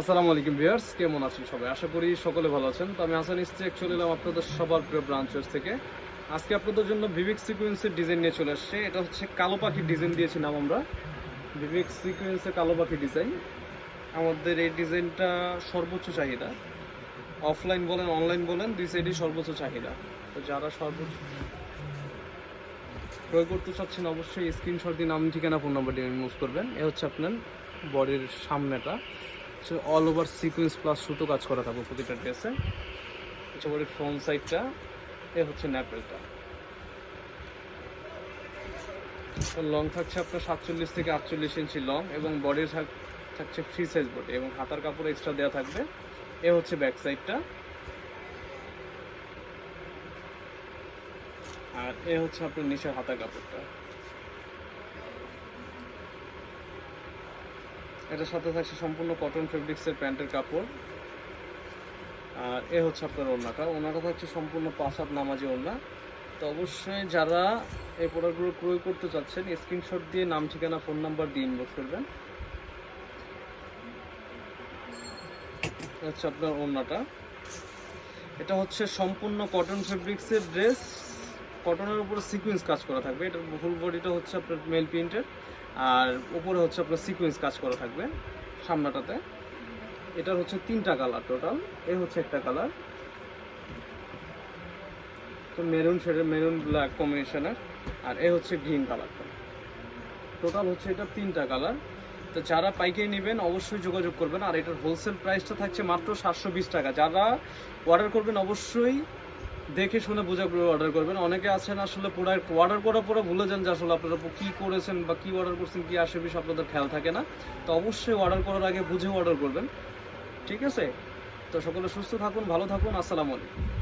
আসসালামু আলাইকুম ভিউয়ার্স, কেমন আছেন সবাই? আশা করি সকলে ভালো আছেন। তো আমি হাসান ইস্তেক চলে এলাম আপনাদের সবার প্রিয় ব্রাঞ্চেস থেকে। আজকে আপনাদের জন্য ভিভিক সিকুয়েন্সের ডিজাইন নিয়ে চলে আসছে। এটা হচ্ছে কালো পাখির ডিজাইন দিয়েছিলাম আমরা। ভিভিক সিকুয়েন্সের কালো পাখি ডিজাইন আমাদের এই ডিজাইনটা সর্বোচ্চ চাহিদা। অফলাইন বলেন অনলাইন বলেন, দুই সাইডই সর্বোচ্চ চাহিদা। তো যারা সর্বোচ্চ ক্রয় করতে চাচ্ছেন, অবশ্যই স্ক্রিনশট দিয়ে নাম, ঠিকানা ফোন নাম্বার দিয়ে ইউজ করবেন। এ হচ্ছে আপনার বডির সামনেটা। হচ্ছে অল ওভার সিকুয়েন্স প্লাস সুতো কাজ করা থাকবে প্রতিটা ড্রেসে হচ্ছে বডির ফ্রন্ট সাইডটা এ হচ্ছে ন্যাপেলটা লং থাকছে আপনার সাতচল্লিশ থেকে আটচল্লিশ ইঞ্চি লং এবং বডির থাকছে ফ্রি সাইজ বডি এবং হাতার কাপড় এক্সট্রা দেওয়া থাকবে। এ হচ্ছে ব্যাক সাইডটা আর এ হচ্ছে আপনার নিচের হাতা কাপড়টা। এটার সাথে থাকছে সম্পূর্ণ কটন ফেব্রিক্সের প্যান্টের কাপড়। আর এ হচ্ছে আপনার ওড়নাটা। ওড়নাটা থাকছে সম্পূর্ণ পাঁচ হাত নামাজি ওড়না। তো অবশ্যই যারা এই প্রোডাক্টগুলো ক্রয় করতে চাচ্ছেন স্ক্রিনশট দিয়ে নাম, ঠিকানা ফোন নাম্বার দিয়ে ইনবক্স করবেন। হচ্ছে আপনার ওড়নাটা। এটা হচ্ছে সম্পূর্ণ কটন ফেব্রিক্সের ড্রেস কটনের উপর সিকুয়েন্স কাজ করা থাকবে। এটার ফুল বডিটা হচ্ছে আপনার মেল প্রিন্টের আর উপরে হচ্ছে আপনার সিকুয়েন্স কাজ করা থাকবে, সামনাটাতে। এটার হচ্ছে তিনটা কালার টোটাল এ হচ্ছে একটা কালার তো মেরুন শেডের মেরুন ব্ল্যাক কম্বিনেশনের আর এ হচ্ছে গ্রিন কালারটা টোটাল হচ্ছে এটা তিনটা কালার তো যারা পাইকারি নেবেন, অবশ্যই যোগাযোগ করবেন। আর এটার হোলসেল প্রাইসটা থাকছে মাত্র সাতশো বিশ টাকা। যারা অর্ডার করবেন, অবশ্যই দেখে শুনে বুঝে অর্ডার করবেন। অনেকে আছেন আসলে প্রোডাক্ট অর্ডার করার পরে ভুলে যান যে আসলে আপনারা কী করেছেন বা কী অর্ডার করছেন, কী আসে বিষয় আপনাদের খেয়াল থাকে না। তো অবশ্যই অর্ডার করার আগে বুঝে অর্ডার করবেন। ঠিক আছে? তো সকলে সুস্থ থাকুন, ভালো থাকুন, আসসালামু আলাইকুম।